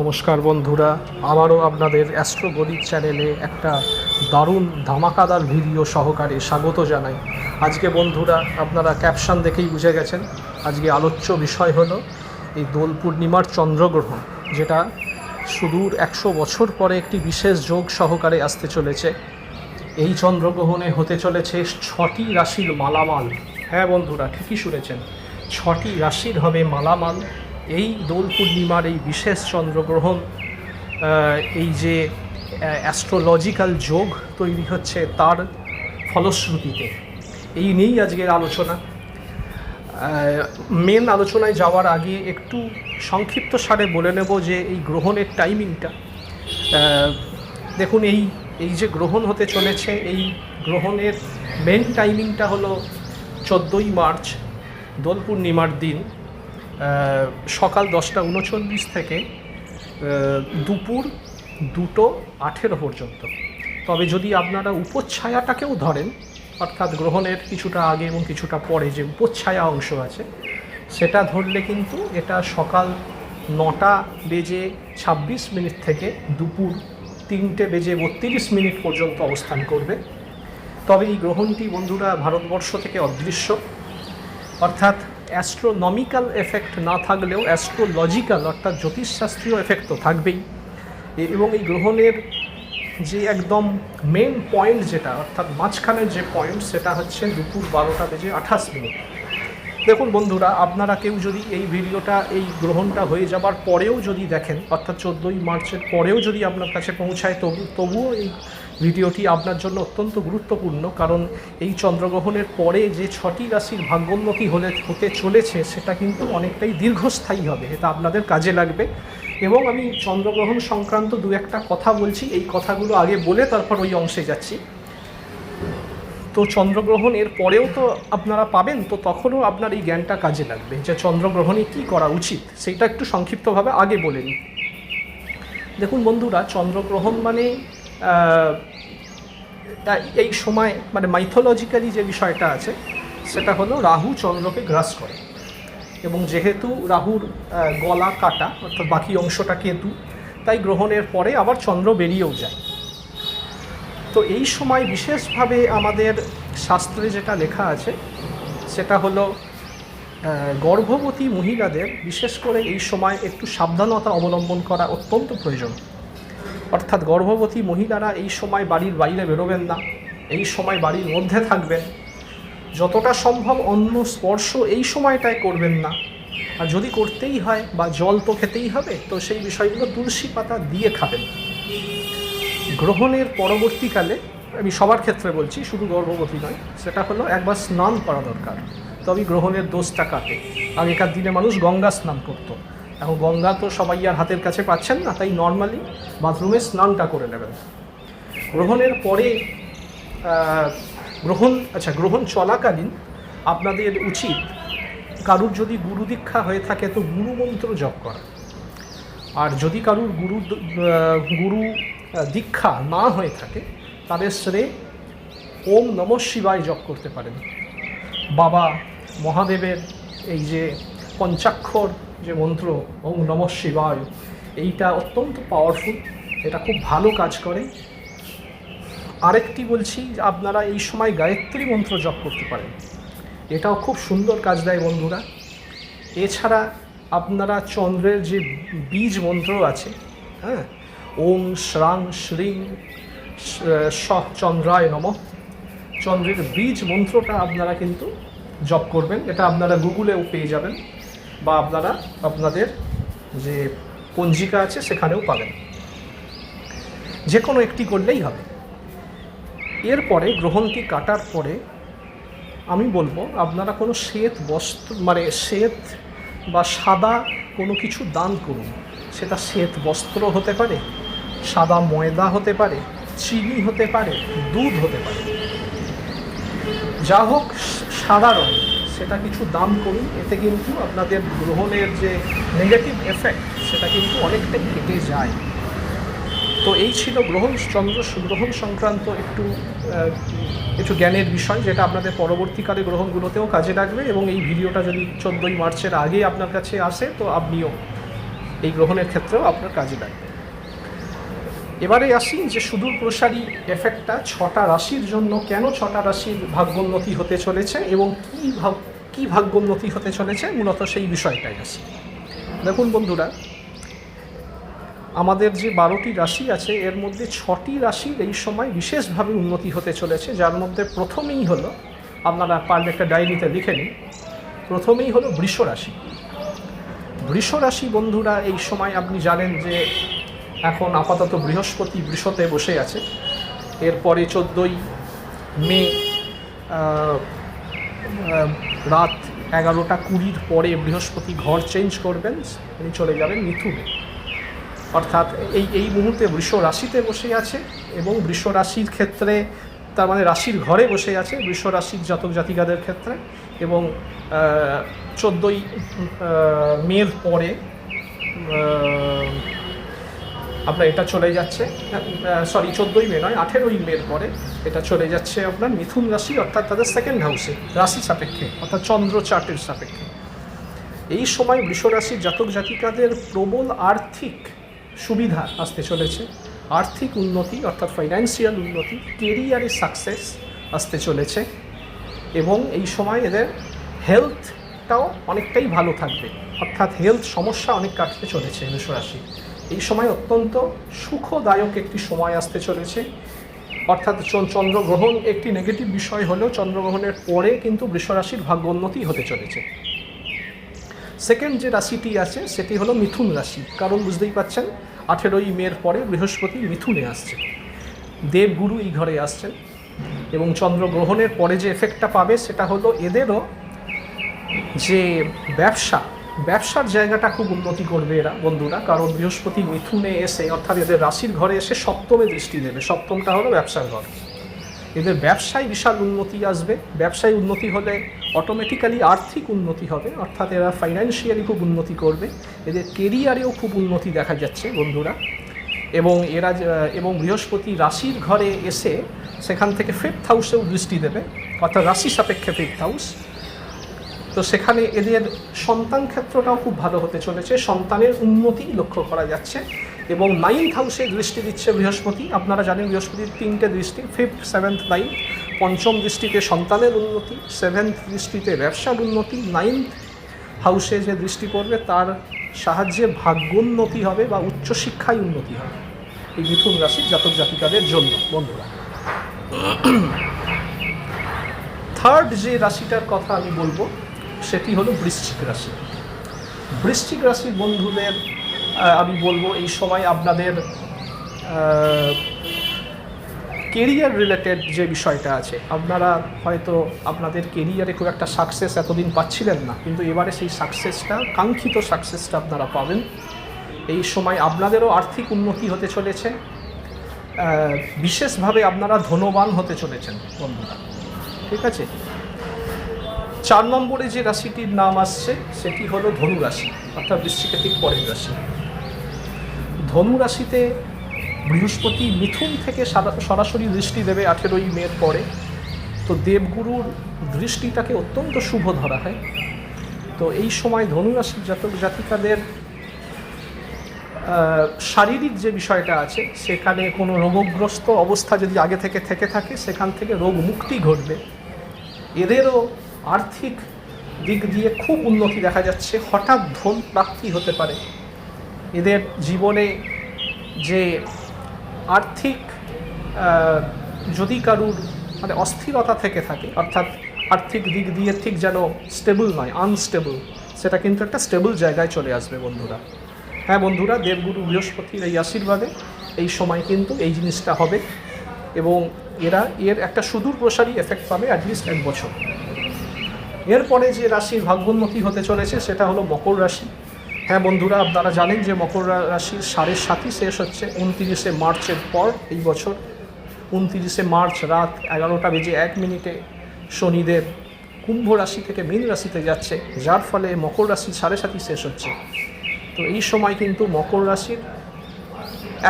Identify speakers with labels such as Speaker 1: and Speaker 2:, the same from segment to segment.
Speaker 1: নমস্কার বন্ধুরা, আবারও আপনাদের অ্যাস্ট্রো গণিত চ্যানেলে একটা দারুণ ধামাকাদার ভিডিও সহকারে স্বাগত জানাই। আজকে বন্ধুরা, আপনারা ক্যাপশন দেখেই বুঝে গেছেন, আজকে আলোচ্য বিষয় হলো এই দোল পূর্ণিমার চন্দ্রগ্রহণ, যেটা সুদূর একশো বছর পরে একটি বিশেষ যোগ সহকারে আসতে চলেছে। এই চন্দ্রগ্রহণে হতে চলেছে ছটি রাশির মালামাল। হ্যাঁ বন্ধুরা, ঠিকই শুনেছেন। ছটি রাশির হবে মালামাল এই দোল পূর্ণিমার এই বিশেষ চন্দ্রগ্রহণ এই যে অ্যাস্ট্রোলজিক্যাল যোগ তৈরি হচ্ছে তার ফলশ্রুতিতে। এই নিয়েই আজকের আলোচনা। মেন আলোচনায় যাওয়ার আগে একটু সংক্ষিপ্ত সারে বলে নেব যে এই গ্রহণের টাইমিংটা দেখুন, এই এই যে গ্রহণ হতে চলেছে, এই গ্রহণের মেন টাইমিংটা হলো চোদ্দোই মার্চ, দোল পূর্ণিমার দিন। সকাল দশটা উনচল্লিশ থেকে দুপুর দুটো আঠেরো পর্যন্ত। তবে যদি আপনারা উপচ্ছায়াটাকেও ধরেন, অর্থাৎ গ্রহণের কিছুটা আগে এবং কিছুটা পরে যে উপচ্ছায়া অংশ আছে, সেটা ধরলে কিন্তু এটা সকাল নটা বেজে ছাব্বিশ মিনিট থেকে দুপুর তিনটে বেজে বত্রিশ মিনিট পর্যন্ত অবস্থান করবে। তবে এই গ্রহণটি বন্ধুরা ভারতবর্ষ থেকে অদৃশ্য। অর্থাৎ অ্যাস্ট্রোনমিক্যাল এফেক্ট না থাকলেও অ্যাস্ট্রোলজিক্যাল অর্থাৎ জ্যোতিষশাস্ত্রীয় এফেক্ট তো থাকবেই। এবং এই গ্রহণের যে একদম মেন পয়েন্ট যেটা, অর্থাৎ মাঝখানের যে পয়েন্ট সেটা হচ্ছে দুপুর বারোটা বেজে আঠাশ মিনিট। দেখুন বন্ধুরা, আপনারা কেউ যদি এই ভিডিওটা, এই গ্রহণটা হয়ে যাবার পরেও যদি দেখেন, অর্থাৎ চোদ্দোই মার্চের পরেও যদি আপনার কাছে পৌঁছায়, তবু তবুও এই ভিডিওটি আপনার জন্য অত্যন্ত গুরুত্বপূর্ণ, কারণ এই চন্দ্রগ্রহণের পরে যে ছটি রাশির ভাগ্যোন্নতি হলে, হতে চলেছে, সেটা কিন্তু অনেকটাই দীর্ঘস্থায়ী হবে, এটা আপনাদের কাজে লাগবে। এবং আমি চন্দ্রগ্রহণ সংক্রান্ত দু একটা কথা বলছি, এই কথাগুলো আগে বলে তারপর ওই অংশে যাচ্ছি। তো চন্দ্রগ্রহণ এর পরেও তো আপনারা পাবেন, তো তখনও আপনার এই জ্ঞানটা কাজে লাগবে যে চন্দ্রগ্রহণে কী করা উচিত, সেটা একটু সংক্ষিপ্তভাবে আগে বলে নিই। দেখুন বন্ধুরা, চন্দ্রগ্রহণ মানে এই সময় মানে মাইথোলজিক্যালি যে বিষয়টা আছে, সেটা হলো রাহু চন্দ্রকে গ্রাস করে। এবং যেহেতু রাহুর গলা কাটা, অর্থাৎ বাকি অংশটা কেতু তাই গ্রহণের পরে আবার চন্দ্র বেরিয়েও যায়। তো এই সময় বিশেষভাবে আমাদের শাস্ত্রে যেটা লেখা আছে, সেটা হলো গর্ভবতী মহিলাদের বিশেষ করে এই সময় একটু সাবধানতা অবলম্বন করা অত্যন্ত প্রয়োজন। অর্থাৎ গর্ভবতী মহিলারা এই সময় বাড়ির বাইরে বেরোবেন না, এই সময় বাড়ির মধ্যে থাকবেন। যতটা সম্ভব অন্য স্পর্শ এই সময়টায় করবেন না। আর যদি করতেই হয় বা জল তো খেতেই হবে, তো সেই বিষয়গুলো তুলসী পাতা দিয়ে খাবেন। গ্রহণের পরবর্তীকালে, আমি সবার ক্ষেত্রে বলছি, শুধু গর্ভবতী নয়, সেটা হলো একবার স্নান করা দরকার। তবে গ্রহণের দোষটা কাটে। আগেকার দিনে মানুষ গঙ্গা স্নান করতো। এখন গঙ্গা তো সবাই আর হাতের কাছে পাচ্ছেন না, তাই নর্মালি বাথরুমে স্নানটা করে নেবেন। গ্রহণের পরে গ্রহণ আচ্ছা গ্রহণ চলাকালীন আপনাদের উচিত কারুর যদি গুরু দীক্ষা হয়ে থাকে তো গুরু মন্ত্র জপ করা। আর যদি কারুর গুরু গুরু দীক্ষা না হয়ে থাকে, তাদের শ্রে ওম নম শিবায় জপ করতে পারেন। বাবা মহাদেবের এই যে পঞ্চাক্ষর যে মন্ত্র ওম নম শিবায়, এইটা অত্যন্ত পাওয়ারফুল এটা খুব ভালো কাজ করে। আরেকটি বলছি, আপনারা এই সময় গায়ত্রী মন্ত্র জপ করতে পারেন। এটাও খুব সুন্দর কাজ দেয় বন্ধুরা। এছাড়া আপনারা চন্দ্রের যে বীজ মন্ত্র আছে হ্যাঁ ওম শ্রাং শ্রীং স চন্দ্রায় নম, চন্দ্রের বীজ মন্ত্রটা আপনারা কিন্তু জপ করবেন। এটা আপনারা গুগলেও পেয়ে যাবেন। বা আপনারা আপনাদের যে পঞ্জিকা আছে সেখানেও পাবেন। যে কোনো একটি করলেই হবে। এরপরে গ্রহণটি কাটার পরে আমি বলব, আপনারা কোনো শ্বেত বস্ত্র মানে শ্বেত বা সাদা কোনো কিছু দান করুন। সেটা শ্বেত বস্ত্র হতে পারে, সাদা ময়দা হতে পারে, চিনি হতে পারে, দুধ হতে পারে। যা হোক সাদা রঙ সেটা কিছু দাম করুন এতে কিন্তু আপনাদের গ্রহণের যে নেগেটিভ এফেক্ট সেটা কিন্তু অনেকটাই কেটে যায়। তো এই ছিল গ্রহণ চন্দ্র গ্রহণ সংক্রান্ত একটু একটু জ্ঞানের বিষয়, যেটা আপনাদের পরবর্তীকালে গ্রহণগুলোতেও কাজে লাগবে এবং এই ভিডিওটা যদি চোদ্দোই মার্চের আগে আপনার কাছে আসে, তো আপনিও এই গ্রহণের ক্ষেত্রেও আপনার কাজে লাগবে। এবারে আসি যে সুদূর প্রসারী এফেক্টটা ছটা রাশির জন্য কেন ছটা রাশির ভাগ্যোন্নতি হতে চলেছে এবং কী ভাগ, কী ভাগ্যোন্নতি হতে চলেছে? মূলত সেই বিষয়টাই আসি। দেখুন বন্ধুরা, আমাদের যে বারোটি রাশি আছে, এর মধ্যে ছটি রাশির এই সময় বিশেষভাবে উন্নতি হতে চলেছে। যার মধ্যে প্রথমেই হলো, আপনারা পারলে একটা ডায়েরিতে লিখে নিন, প্রথমেই হলো বৃষ রাশি বৃষ রাশি বন্ধুরা, এই সময় আপনি জানেন যে এখন আপাতত বৃহস্পতি বৃষতে বসে আছে। এরপরে চোদ্দোই মে রাত এগারোটা কুড়ির পরে বৃহস্পতি ঘর চেঞ্জ করবেন। তিনি চলে যাবেন মিথুনে। অর্থাৎ এই এই মুহূর্তে বৃষ রাশিতে বসে আছে এবং বৃষ রাশির ক্ষেত্রে, তার মানে রাশির ঘরে বসে আছে বৃষ রাশির জাতক জাতিকাদের ক্ষেত্রে এবং চোদ্দোই মের পরে আপনার এটা চলে যাচ্ছে সরি চোদ্দোই মে নয়, আঠেরোই মের পরে এটা চলে যাচ্ছে আপনার মিথুন রাশি, অর্থাৎ তাদের সেকেন্ড হাউসে রাশি সাপেক্ষে, অর্থাৎ চন্দ্র চার্টের সাপেক্ষে। এই সময় বৃষরাশির জাতক জাতিকাদের প্রবল আর্থিক সুবিধা আসতে চলেছে। আর্থিক উন্নতি, অর্থাৎ ফাইন্যান্সিয়াল উন্নতি কেরিয়ারে সাকসেস আসতে চলেছে। এবং এই সময় এদের হেলথটাও অনেকটাই ভালো থাকবে। অর্থাৎ হেলথ সমস্যা অনেক কাটতে চলেছে বৃষরাশি এই সময় অত্যন্ত সুখদায়ক একটি সময় আসতে চলেছে। অর্থাৎ চন- চন্দ্রগ্রহণ একটি নেগেটিভ বিষয় হলেও চন্দ্রগ্রহণের পরে কিন্তু বৃষরাশির ভাগ্যোন্নতি হতে চলেছে। সেকেন্ড যে রাশিটি আছে, সেটি হলো মিথুন রাশি। কারণ বুঝতেই পাচ্ছেন, আঠেরোই মের পরে বৃহস্পতি মিথুনে আসছে। দেবগুরু এই ঘরে আসছেন এবং চন্দ্রগ্রহণের পরে যে এফেক্টটা পাবে, সেটা হলো এদেরও যে ব্যবসা ব্যবসার জায়গাটা খুব উন্নতি করবে এরা, বন্ধুরা, কারণ বৃহস্পতি মিথুনে এসে, অর্থাৎ এদের রাশির ঘরে এসে সপ্তমে দৃষ্টি দেবে। সপ্তমটা হলো ব্যবসার ঘর। এদের ব্যবসায় বিশাল উন্নতি আসবে। ব্যবসায় উন্নতি হলে অটোমেটিক্যালি আর্থিক উন্নতি হবে, অর্থাৎ এরা ফাইন্যান্সিয়ালি খুব উন্নতি করবে। এদের কেরিয়ারেও খুব উন্নতি দেখা যাচ্ছে, বন্ধুরা। এবং এরা এবং বৃহস্পতি রাশির ঘরে এসে সেখান থেকে ফিফথ হাউসেও দৃষ্টি দেবে, অর্থাৎ রাশি সাপেক্ষে ফিফথ হাউস তো সেখানে এদের সন্তান ক্ষেত্রটাও খুব ভালো হতে চলেছে। সন্তানের উন্নতি লক্ষ্য করা যাচ্ছে এবং নাইন্থ হাউসে দৃষ্টি দিচ্ছে বৃহস্পতি। আপনারা জানেন বৃহস্পতির তিনটে দৃষ্টি ফিফথ সেভেন্থ নাইন্থ পঞ্চম দৃষ্টিতে সন্তানের উন্নতি সেভেন্থ দৃষ্টিতে ব্যবসার উন্নতি নাইন্থ হাউসে যে দৃষ্টি পড়বে তার সাহায্যে ভাগ্যোন্নতি হবে বা উচ্চশিক্ষায় উন্নতি হবে। এই মিথুন রাশির জাতক জাতিকাদের জন্য, বন্ধুরা। থার্ড যে রাশিটার কথা আমি বলব সেটি হলো বৃশ্চিক রাশি। বৃশ্চিক রাশির বন্ধুদের আমি বলব এই সময় আপনাদের কেরিয়ার রিলেটেড যে বিষয়টা আছে, আপনারা হয়তো আপনাদের কেরিয়ারে খুব একটা সাকসেস এতদিন পাচ্ছিলেন না, কিন্তু এবারে সেই সাকসেসটা কাঙ্ক্ষিত সাকসেসটা আপনারা পাবেন। এই সময় আপনাদেরও আর্থিক উন্নতি হতে চলেছে বিশেষভাবে আপনারা ধনবান হতে চলেছেন বন্ধুরা। ঠিক আছে? চার নম্বরে যে রাশিটির নাম আসছে, সেটি হলো ধনু রাশি, অর্থাৎ বৃশ্চিকের ঠিক পরের রাশি। ধনু রাশিতে বৃহস্পতি মিথুন থেকে সারা- সরাসরি দৃষ্টি দেবে আঠেরোই মের পরে। তো দেবগুরুর দৃষ্টিটাকে অত্যন্ত শুভ ধরা হয়। তো এই সময় ধনু রাশির জাতক জাতিকাদের শারীরিক যে বিষয়টা আছে, সেখানে কোনো রোগগ্রস্ত অবস্থা যদি আগে থেকে থেকে থাকে, সেখান থেকে রোগ মুক্তি ঘটবে। এদেরও আর্থিক দিক দিয়ে খুব উন্নতি দেখা যাচ্ছে। হঠাৎ ধন প্রাপ্তি হতে পারে। এদের জীবনে যে আর্থিক যদি কারুর মানে অস্থিরতা থেকে থাকে, অর্থাৎ আর্থিক দিক দিয়ে ঠিক যেন স্টেবল নয় আনস্টেবল সেটা কিন্তু একটা স্টেবল জায়গায় চলে আসবে বন্ধুরা। হ্যাঁ বন্ধুরা, দেবগুরু বৃহস্পতির এই আশীর্বাদে এই সময় কিন্তু এই জিনিসটা হবে এবং এরা এর একটা সুদূর প্রসারী এফেক্ট পাবে অ্যাটলিস্ট এক বছর। এরপরে যে রাশির ভাগ্যোন্নতি হতে চলেছে, সেটা হলো মকর রাশি। হ্যাঁ বন্ধুরা, আপনারা জানেন যে মকর রাশির সাড়ে সাতই শেষ হচ্ছে, উনতিরিশে মার্চের পর এই বছর। উনতিরিশে মার্চ রাত এগারোটা বেজে এক মিনিটে শনিদেব কুম্ভ রাশি থেকে মীন রাশিতে যাচ্ছে, যার ফলে মকর রাশির সাড়ে সাতই শেষ হচ্ছে। তো এই সময় কিন্তু মকর রাশির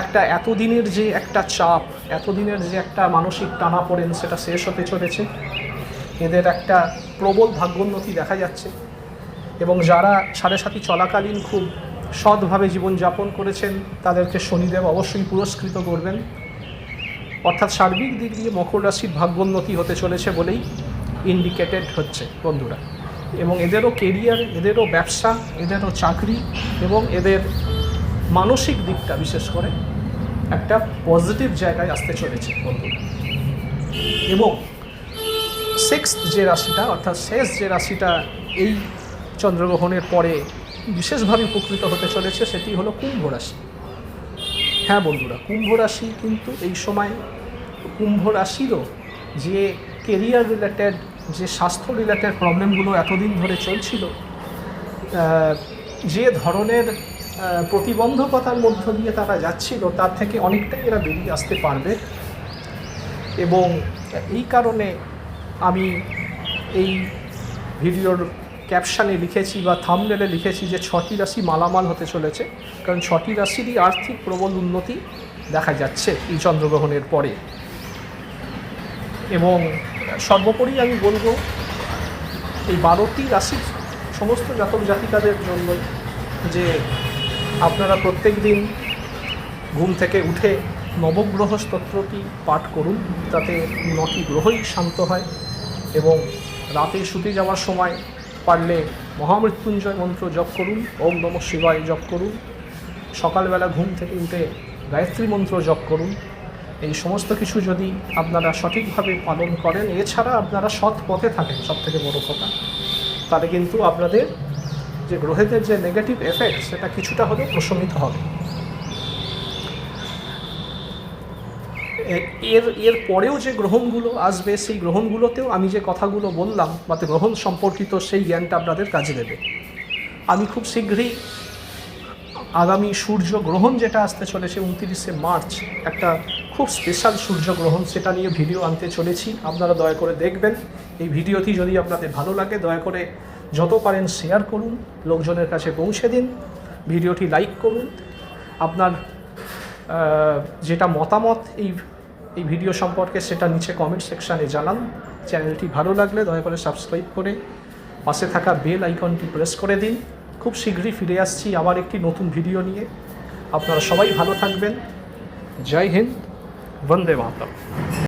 Speaker 1: একটা এতদিনের যে একটা চাপ, এতদিনের যে একটা মানসিক টানাপোড়েন, সেটা শেষ হতে চলেছে। এদের একটা প্রবল ভাগ্যোন্নতি দেখা যাচ্ছে। এবং যারা সাড়ে সাথী চলাকালীন খুব সৎভাবে জীবনযাপন করেছেন, তাদেরকে শনিদেব অবশ্যই পুরস্কৃত করবেন। অর্থাৎ সার্বিক দিক দিয়ে মকর রাশির ভাগ্যোন্নতি হতে চলেছে বলেই ইন্ডিকেটেড হচ্ছে বন্ধুরা। এবং এদেরও কেরিয়ার এদেরও ব্যবসা, এদেরও চাকরি এবং এদের মানসিক দিকটা বিশেষ করে একটা পজিটিভ জায়গায় আসতে চলেছে বন্ধুরা। এবং সিক্স যে রাশিটা, অর্থাৎ শেষ যে রাশিটা এই চন্দ্রগ্রহণের পরে বিশেষভাবে উপকৃত হতে চলেছে, সেটি হলো কুম্ভ রাশি। হ্যাঁ বন্ধুরা, কুম্ভ রাশি কিন্তু এই সময় কুম্ভ রাশিরও যে কেরিয়ার রিলেটেড যে স্বাস্থ্য রিলেটেড প্রবলেমগুলো এতদিন ধরে চলছিল যে ধরনের প্রতিবন্ধকতার মধ্য দিয়ে তারা যাচ্ছিল, তার থেকে অনেকটাই এরা বেরিয়ে আসতে পারবে। এবং এই কারণে আমি এই ভিডিওর ক্যাপশানে লিখেছি বা থামনেলে লিখেছি যে ছটি রাশি মালামাল হতে চলেছে, কারণ ছটি রাশিরই আর্থিক প্রবল উন্নতি দেখা যাচ্ছে এই চন্দ্রগ্রহণের পরে। এবং সর্বোপরি আমি বলব, এই বারোটি রাশির সমস্ত জাতক জাতিকাদের জন্য যে আপনারা প্রত্যেক দিন ঘুম থেকে উঠে নবগ্রহ স্তোত্রটি পাঠ করুন, তাতে নটি গ্রহই শান্ত হয় এবং রাতে শুতে যাওয়ার সময় পারলে মহামৃত্যুঞ্জয় মন্ত্র জপ করুন, ওম নম শিবায় জপ করুন, সকালবেলা ঘুম থেকে উঠে গায়ত্রী মন্ত্র জপ করুন। এই সমস্ত কিছু যদি আপনারা সঠিকভাবে পালন করেন, এছাড়া আপনারা সৎ পথে থাকেন সব থেকে বড় কথা। তাহলে কিন্তু আপনাদের যে গ্রহেদের যে নেগেটিভ এফেক্ট সেটা কিছুটা হলেও প্রশমিত হবে। এর এর পরেও যে গ্রহণগুলো আসবে, সেই গ্রহণগুলোতেও আমি যে কথাগুলো বললাম, বা গ্রহণ সম্পর্কিত সেই জ্ঞানটা আপনাদের কাজে দেবে। আমি খুব শীঘ্রই আগামী সূর্য গ্রহণ যেটা আসতে চলেছে উনতিরিশে মার্চ, একটা খুব স্পেশাল সূর্য গ্রহণ সেটা নিয়ে ভিডিও আনতে চলেছি। আপনারা দয়া করে দেখবেন। এই ভিডিওটি যদি আপনাদের ভালো লাগে, দয়া করে যত পারেন শেয়ার করুন, লোকজনের কাছে পৌঁছে দিন। ভিডিওটি লাইক করুন। আপনার যেটা মতামত এই এই ভিডিও সম্পর্কে সেটা নিচে কমেন্ট সেকশানে জানান। চ্যানেলটি ভালো লাগলে দয়া করে সাবস্ক্রাইব করে পাশে থাকা বেল আইকনটি প্রেস করে দিন। খুব শীঘ্রই ফিরে আসছি আবার একটি নতুন ভিডিও নিয়ে। আপনারা সবাই ভালো থাকবেন। জয় হিন্দ, বন্দে মাতরম।